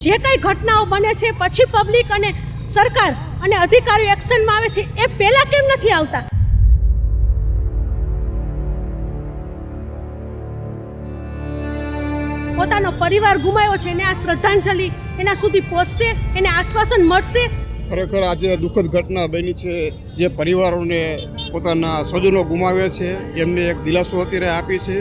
જે કંઈ ઘટનાઓ બને છે પછી પબ્લિક અને સરકાર અને અધિકારીઓ એક્શનમાં આવે છે એ પહેલાં કેમ નથી આવતા? પોતાનો પરિવાર ગુમાવ્યો છે એને આ શ્રદ્ધાંજલિ એના સુધી પહોંચશે એને આશ્વાસન મળશે? ખરેખર આજે દુઃખદ ઘટના બની છે જે પરિવારોને પોતાના સ્વજનો ગુમાવ્યા છે એમને એક દિલાસો અત્યારે આપી છે.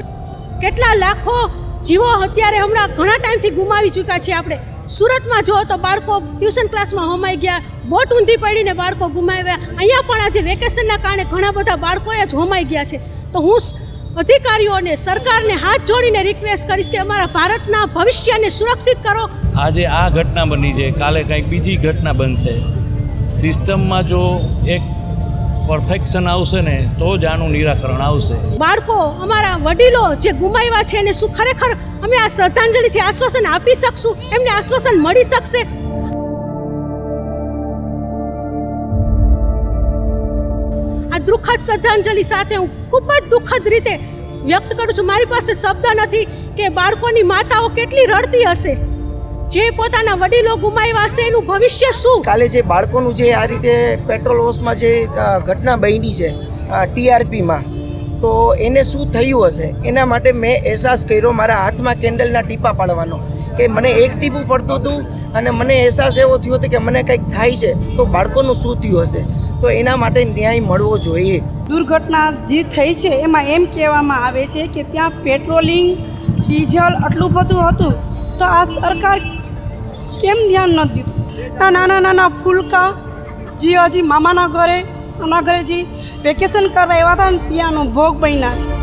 કેટલા લાખો જીવો અત્યારે હમણાં ઘણા ટાઈમથી ગુમાવી ચૂક્યા છે આપણે. સુરતમાં જો તો બાળકો ટ્યુશન ક્લાસમાં હોમાઈ ગયા, બોટ ઊંધી પડીને બાળકો ગુમાવ્યા. અહીંયા પણ આજે વેકેશનના કારણે ઘણા બધા બાળકોએ જ હોમાઈ ગયા છે. તો હું અધિકારીઓને, સરકારને હાથ જોડીને રિક્વેસ્ટ કરીશ કે અમારા ભારતના ભવિષ્યને સુરક્ષિત કરો. આજે આ ઘટના બની છે. કાલે કંઈક બીજી ઘટના બનશે. સિસ્ટમમાં જો એક પરફેક્શન આવશે ને, તો જ આનું નિરાકરણ આવશે. બાળકો, અમારા વડીલો જે ગુમાવ્યા છે એને શું ખરેખર અમે આ શ્રદ્ધાંજલિથી આશ્વાસન આપી શકશું? એમને આશ્વાસન મળી શકશે? આ દુઃખદ શ્રદ્ધાંજલિ સાથે હું ખૂબ જ દુઃખદ રીતે વ્યક્ત કરું છું. મારી પાસે શબ્દ નથી કે બાળકોની માતાઓ કેટલી રડતી હશે. જે પોતાના વડીલો ગુમાવ્યા છે એનું ભવિષ્ય શું? કાલે જે બાળકોનું જે આ રીતે પેટ્રોલ વોશમાં જે ઘટના બની છે ટીઆરપીમાં તો એને શું થયું હશે? એના માટે મેં અહેસાસ કર્યો મારા હાથમાં કેન્ડલના ટીપા પાડવાનો કે મને એક ટીપું પડતું હતું અને મને અહેસાસ એવો થયો હતો કે મને કંઈક થાય છે તો બાળકોનું શું થયું હશે? તો એના માટે ન્યાય મળવો જોઈએ. દુર્ઘટના જે થઈ છે એમાં એમ કહેવામાં આવે છે કે ત્યાં પેટ્રોલિંગ ડીઝલ આટલું બધું હતું. તો આ સરકાર કેમ ધ્યાન ન દીધું? નાના નાના ફૂલકા જે હજી મામાના ઘરે આના ઘરે જે વેકેશન કરવા એવા હતા ને, ત્યાંનો ભોગ બન્યા છે.